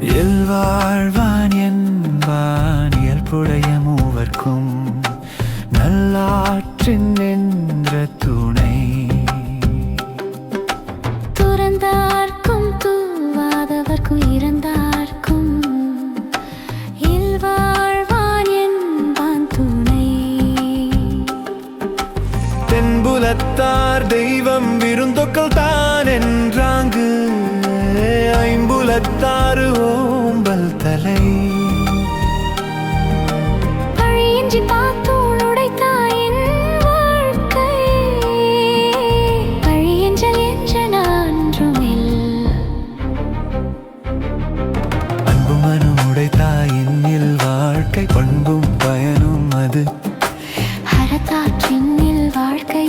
இல்வாழ்வான் என்பான் இயற்புடைய மூவர்க்கும் நல்லாற்றின் நின்ற துணை. துறந்தார்க்கும் தூவாதவர்க்கும் இறந்தார்க்கும் இல்வாழ்வான் என்பான் துணை. தென்புலத்தார் தெய்வம் விருந்தொக்கள் ஐம்புலத்தாறு ஓம்பல் தலை. பழியின்றி பார்த்தோள் உடைத்தாயின் வாழ்க்கை. பழியென்றல் என்ற நான்றுமில். அன்பு மனம் உடைத்தாயின்னில் வாழ்க்கை பண்பும் பயனும் அது. அறத்தாற்றினில் வாழ்க்கை